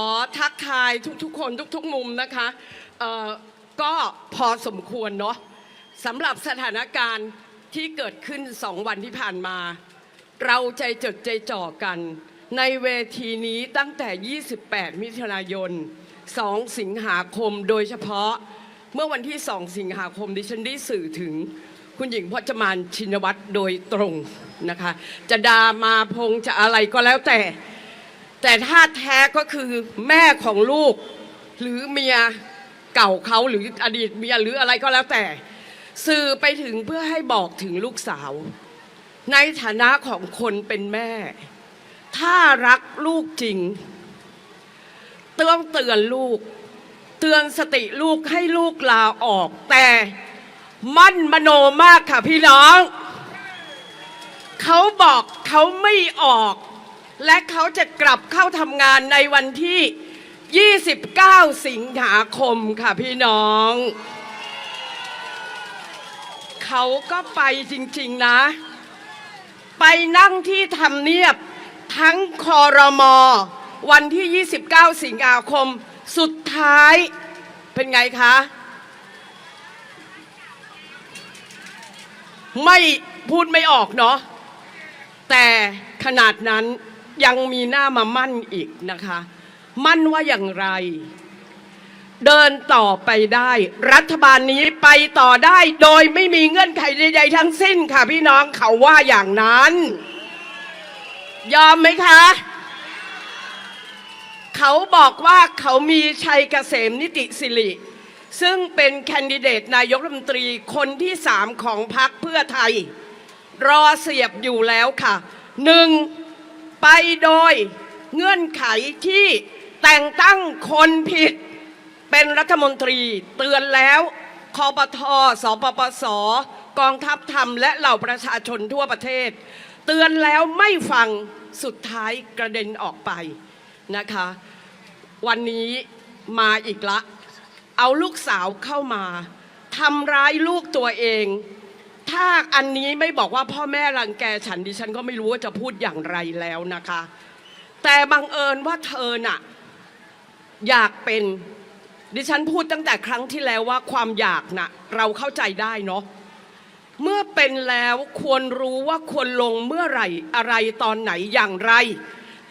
อทักทายทุกๆคนทุกๆมุมนะคะก็พอสมควรเนาะสำหรับสถานการณ์ที่เกิดขึ้นสองวันที่ผ่านมา เราใจจดใจจ่อกัน ในเวทีนี้ตั้งแต่ 28 มิถุนายน 2 สิงหาคมโดยเฉพาะเมื่อวันที่ 2 สิงหาคมดิฉันได้สื่อถึงคุณหญิงพจมานชินวัตรโดยตรงนะคะ จะดามาพงจะอะไรก็แล้วแต่ แต่ถ้าแท้ก็คือแม่ของลูก หรือเมียเก่าเขาหรืออดีตเมียหรืออะไรก็แล้วแต่ สื่อไปถึงเพื่อให้บอกถึงลูกสาว ในฐานะของคนเป็นแม่ ถ้ารักลูกจริงตือนเตือนลูก เตือนสติลูกให้ลูกลาออก แต่มั่นมโนมากค่ะพี่น้อง เขาบอกเขาไม่ออก และเขาจะกลับเข้าทำงานในวันที่ 29 สิงหาคมค่ะพี่น้อง เขาก็ไปจริงๆนะ ไปนั่งที่ทำเนียบทั้งคอรมอวันที่ 29 สิงหาคมสุดท้ายเป็นไงคะ ไม่พูดไม่ออกเนาะแต่ขนาดนั้น ยังมีหน้ามามั่นอีกนะคะ มั่นว่าอย่างไร เดินต่อไปได้ รัฐบาลนี้ไปต่อได้โดยไม่มีเงื่อนไขใดๆทั้งสิ้นค่ะ พี่น้องเขาว่าอย่างนั้น ยอมไหมคะ เขาบอกว่าเขามีชัยเกษมนิติสิริซึ่งเป็นแคนดิเดตนายกรัฐมนตรีคนที่สามของพรรคเพื่อไทย รอเสียบอยู่แล้วค่ะหนึ่ง ไปโดยเงื่อนไขที่แต่งตั้งคนผิดเป็นรัฐมนตรีเตือนแล้วคอปทสปปส กองทัพธรรมและเหล่าประชาชนทั่วประเทศ เตือนแล้วไม่ฟังสุดท้ายกระเด็นออกไปนะคะ วันนี้มาอีกละ เอาลูกสาวเข้ามาทำร้ายลูกตัวเอง ถ้าอันนี้ไม่บอกว่าพ่อแม่รังแกฉันดิฉันก็ไม่รู้ว่าจะพูดอย่างไรแล้วนะคะ แต่บังเอิญว่าเธอน่ะ อยากเป็นดิฉันพูดตั้งแต่ครั้งที่แล้วว่าความอยากน่ะ เราเข้าใจได้เนาะเมื่อเป็นแล้วควรรู้ว่าควรลงเมื่อไหร่อะไรตอนไหนอย่างไร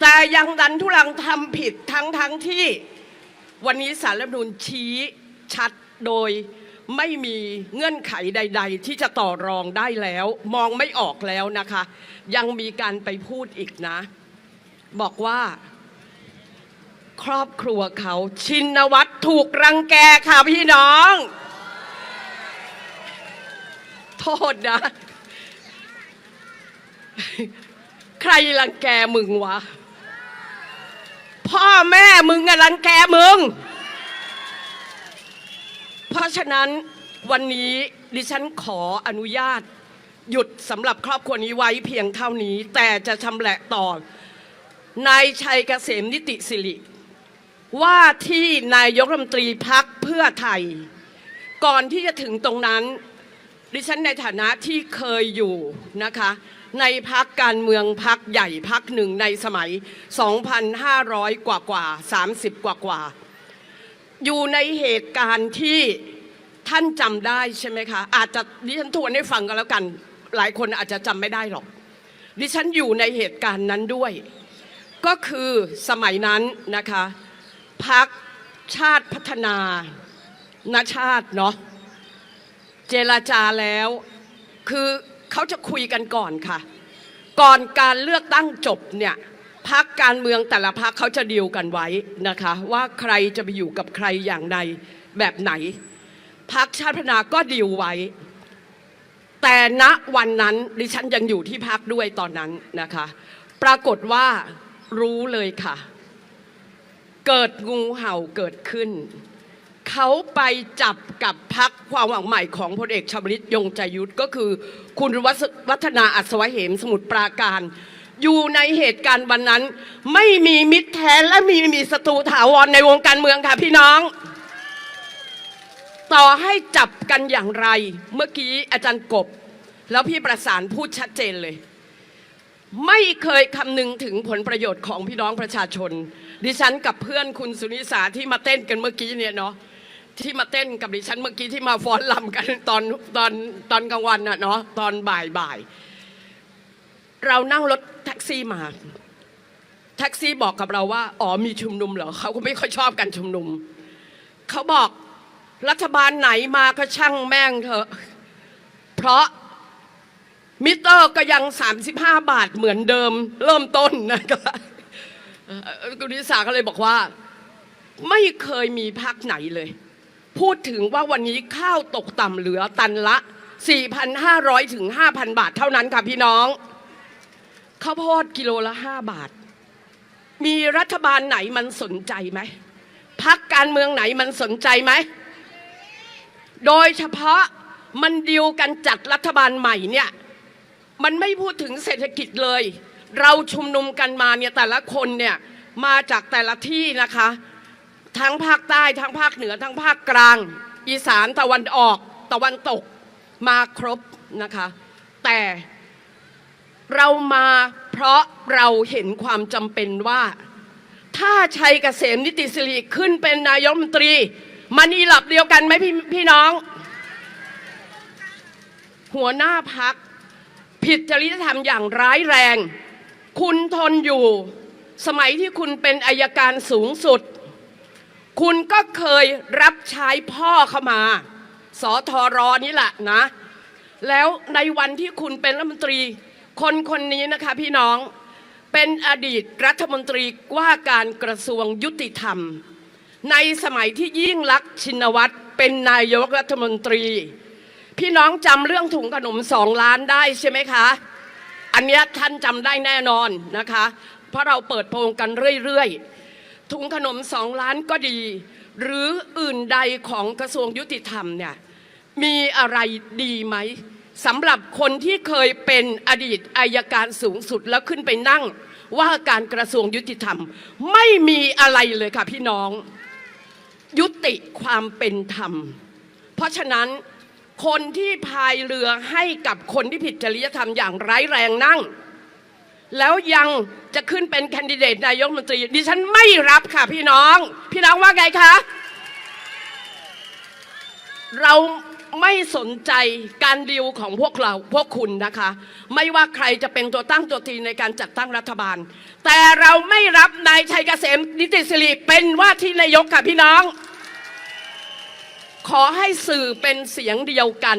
แต่ยังดันทุรังทำผิดทั้งทั้งที่ วันนี้สารรัฐธรรมนูญชี้ชัดโดย ไม่มีเงื่อนไขใด ๆ ที่จะต่อรองได้แล้ว มองไม่ออกแล้วนะคะ ยังมีการไปพูดอีกนะ บอกว่า ครอบครัวเขาชินวัตรถูกรังแกค่ะพี่น้อง โทษนะ ใครรังแกมึงวะ พ่อแม่มึงอะรังแกมึง เพราะฉะนั้นวันนี้ดิฉันขออนุญาต หยุดสำหรับครอบครัวนี้ไว้เพียงเท่านี้ แต่จะชำแหละต่อนายชัยเกษมนิติสิริว่าที่นายกรัฐมนตรีพักเพื่อไทย ก่อนที่จะถึงตรงนั้น ดิฉันในฐานะที่เคยอยู่นะคะ ในพักการเมืองพักใหญ่พักหนึ่งในสมัย 2,500 กว่ากว่า 30 กว่ากว่า อยู่ในเหตุการณ์ที่ท่านจำได้ใช่ไหมคะ อาจจะดิฉันทวนให้ฟังกันแล้วกัน หลายคนอาจจะจำไม่ได้หรอก ดิฉันอยู่ในเหตุการณ์นั้นด้วย ก็คือสมัยนั้นนะคะพักชาติพัฒนานาชาติเนาะเจรจาแล้ว คือเขาจะคุยกันก่อนค่ะ ก่อนการเลือกตั้งจบเนี่ย พักการเมืองแต่ละพักเขาจะดีลกันไว้นะคะ ว่าใครจะไปอยู่กับใครอย่างใดแบบไหนพักชาติพัฒนาก็ดีลไว้ แต่ณวันนั้นดิฉันยังอยู่ที่พักด้วยตอนนั้นนะคะ ปรากฏว่ารู้เลยค่ะ เกิดงูเห่าเกิดขึ้น เขาไปจับกับพักความหวังใหม่ของพลเอกชวลิตยงใจยุทธก็คือ คุณวัฒนาอัศวะเหมสมุทรปราการ อยู่ในเหตุการณ์วันนั้น ไม่มีมิตรแท้และมีมีศัตรูถาวรในวงการเมืองค่ะพี่น้อง ต่อให้จับกันอย่างไร เมื่อกี้อาจารย์กบ แล้วพี่ประสานพูดชัดเจนเลย ไม่เคยคำนึงถึงผลประโยชน์ของพี่น้องประชาชน ดิฉันกับเพื่อนคุณสุนิสาที่มาเต้นกันเมื่อกี้เนี่ยเนาะที่มาเต้นกับดิฉันเมื่อกี้ที่มาฟ้อนลำกันตอนตอนตอนกลางวันน่ะเนาะตอนบ่ายบ่ายเรานั่งรถ ท็กซี่มา แท็กซี่บอกกับเราว่า อ๋อมีชุมนุมเหรอเขาก็ไม่ค่อยชอบกันชุมนุม เขาบอกรัฐบาลไหนมาก็ช่างแม่งเถอะ เพราะมิเตอร์ก็ยัง 35 บาทเหมือนเดิม เริ่มต้นนะคะเอ่อคุณนิสาก็เลยบอกว่า ไม่เคยมีพักไหนเลย พูดถึงว่าวันนี้ข้าวตกต่ำเหลือตันละ 4,500 ถึง 5,000 บาทเท่านั้นค่ะพี่น้อง ข้าวโพดกิโลละ5บาท มีรัฐบาลไหนมันสนใจไหมพักการเมืองไหนมันสนใจไหม โดยเฉพาะมันดิวกันจัดรัฐบาลใหม่เนี่ย มันไม่พูดถึงเศรษฐกิจเลย เราชุมนุมกันมาเนี่ยแต่ละคนเนี่ยมาจากแต่ละที่นะคะ ทั้งภาคใต้ทั้งภาคเหนือทั้งภาคกลาง อีสานตะวันออกตะวันตกมาครบนะคะ แต่ เรามาเพราะเราเห็นความจำเป็นว่า ถ้าชัยเกษมนิติสิริขึ้นเป็นนายกรัฐมนตรีมันอีหลับเดียวกันไหมพี่พี่น้อง หัวหน้าพักผิดจริยธรรมอย่างร้ายแรง คุณทนอยู่ สมัยที่คุณเป็นอายการสูงสุด คุณก็เคยรับใช้พ่อเข้ามาสอทอรอนี่แหละนะ แล้วในวันที่คุณเป็นรัฐมนตรี คนคนนี้นะคะพี่น้องเป็นอดีตรัฐมนตรีว่าการกระทรวงยุติธรรม ในสมัยที่ยิ่งลักษณ์ชินวัตรเป็นนายกรัฐมนตรี พี่น้องจำเรื่องถุงขนมสองล้านได้ใช่ไหมคะ อันนี้ท่านจำได้แน่นอนนะคะ เพราะเราเปิดโปงกันเรื่อยๆถุงขนมสองล้านก็ดี หรืออื่นใดของกระทรวงยุติธรรมเนี่ยมีอะไรดีไหม สำหรับคนที่เคยเป็นอดีตอายการสูงสุดแล้วขึ้นไปนั่ง ว่าการกระทรวงยุติธรรม ไม่มีอะไรเลยค่ะพี่น้อง ยุติความเป็นธรรม เพราะฉะนั้นคนที่พายเรือให้กับคนที่ผิดจริยธรรมอย่างร้ายแรงนั่ง แล้วยังจะขึ้นเป็นแคนดิเดตนายกมนตรี ดิฉันไม่รับค่ะพี่น้อง พี่น้องว่าไงคะ เรา ไม่สนใจการดิวของพวกเราพวกคุณนะคะ ไม่ว่าใครจะเป็นตัวตั้งตัวตีในการจัดตั้งรัฐบาล แต่เราไม่รับนายชัยเกษมนิติสิริเป็นว่าที่นายกค่ะพี่น้อง ขอให้สื่อเป็นเสียงเดียวกัน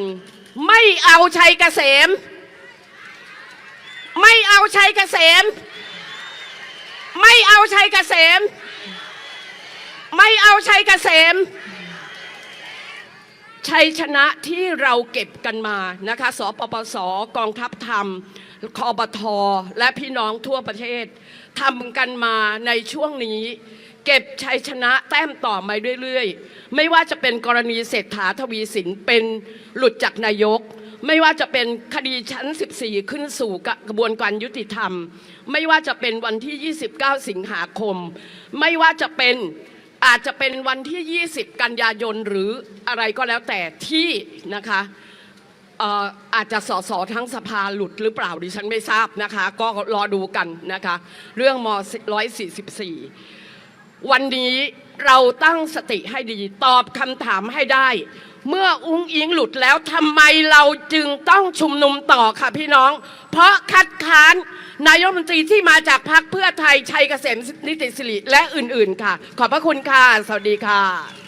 ไม่เอาชัยเกษม ไม่เอาชัยเกษม ไม่เอาชัยเกษม ไม่เอาชัยเกษม ชัยชนะที่เราเก็บกันมานะคะสปปสกองทัพธรรมคอบทและพี่น้องทั่วประเทศทำกันมาในช่วงนี้ เก็บชัยชนะแต้มต่อมาเรื่อยๆ ไม่ว่าจะเป็นกรณีเศรษฐาทวีสินเป็นหลุดจากนายก ไม่ว่าจะเป็นคดีชั้น 14 ขึ้นสู่กระบวนการยุติธรรม ไม่ว่าจะเป็นวันที่ 29 สิงหาคม ไม่ว่าจะเป็น อาจจะเป็นวันที่ 20 กันยายนหรืออะไรก็แล้วแต่ที่นะคะอาจจะสอสอทั้งสภาหลุดหรือเปล่าดิฉันไม่ทราบนะคะ ก็รอดูกันนะคะ เรื่องม 144 วันนี้เราตั้งสติให้ดีตอบคำถามให้ได้ เมื่ออุ้งอิงหลุดแล้วทำไมเราจึงต้องชุมนุมต่อค่ะพี่น้อง เพราะคัดค้านนายกรัฐมนตรีที่มาจากพรรคเพื่อไทยชัยเกษมนิติสิริและอื่นๆค่ะ ขอบพระคุณค่ะ สวัสดีค่ะ